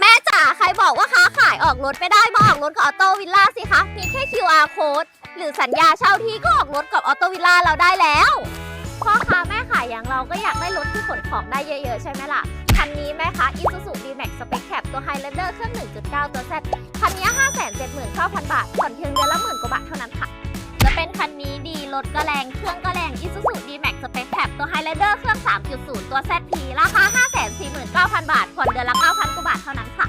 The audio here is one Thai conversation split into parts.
แม่จ๋าใครบอกว่าค้าขายออกรถไม่ได้มาออกรถกับออโต้วิลล่าสิคะ มีแค่ QR code หรือสัญญาเช่าที่ก็ออกรถกับออโต้วิลล่าเราได้แล้วพ่อค้าแม่ขายอย่างเราก็อยากได้รถที่ขนของได้เยอะๆ ใช่ไหมล่ะ คันนี้ไหมคะ Isuzu D-Max Spec Cab ตัว Highlander เครื่อง 1.9 ตัว Z คันนี้ 579,000 บาทผ่อนเพียงเดือนละหมื่นกว่าบาทเท่านั้นค่ะ จะเป็นคันนี้ดีรถก็แรงเครื่องก็แรง Isuzu D-Max Spec Cab ตัว Highlander เครื่อง 3.0 ตัว ZP ราคา 549,000 บาทผ่อนเดือนละ9,000กว่าบาท เท่านั้นค่ะ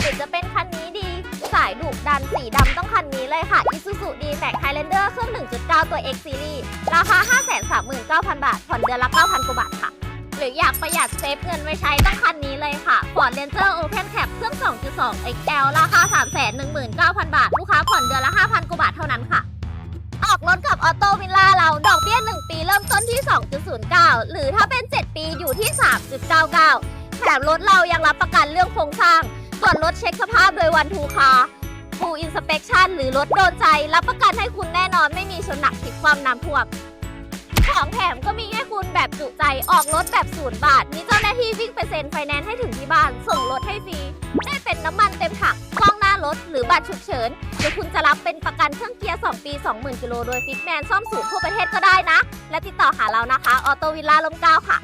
หรือจะเป็นคันนี้ดี สายดุดันสีดำต้องคันนี้เลยค่ะ Isuzu D-Max Highlander เครื่อง 1.9 ตัว X Series ราคา 539,000 บาท ผ่อนเดือนละ 9,000 กว่าบาทค่ะ หรืออยากประหยัดเซฟเงินไว้ใช้ต้องคันนี้เลยค่ะ Ford Ranger Open Cab เครื่อง 2.2 XL ราคา 319,000 บาท ลูกค้าผ่อนเดือนละ 5,000 กว่าบาทเท่านั้นค่ะ ออกรถกับออโต้วิลล่าเรา ดอกเบี้ย 1 ปีเริ่มต้นที่ 2.09 หรือถ้าเป็น 7 ปีอยู่ที่ 3.99 แถมรถเรายังรับประกันเรื่องโครงสร้างตรวจรถเช็คสภาพโดยวันทูคาฟูอินสเป t ชันหรือรถโดนใจ รับประกันให้คุณแน่นอนไม่มีชนหนักพลิกความน้ำท่วมของแถมก็มีให้คุณแบบจุใจออกรถแบบศูนย์บาท มีเจ้าหน้าที่วิ่งไปเซ็นไฟแนนซ์ให้ถึงที่บ้าน ส่งรถให้ฟรี ได้เป็นน้ำมันเต็มถังกล้องหน้ารถหรือบัตรฉุกเฉินหรือคุณจะรับเป็นประกันเครื่องเกียร์ 2 ปี 20,000กิโลโดยฟิกแมนซ่อมสูตรทั่วประเทศก็ได้นะ และติดต่อหาเรานะคะ ออโตวิลล่าลมเก้าค่ะ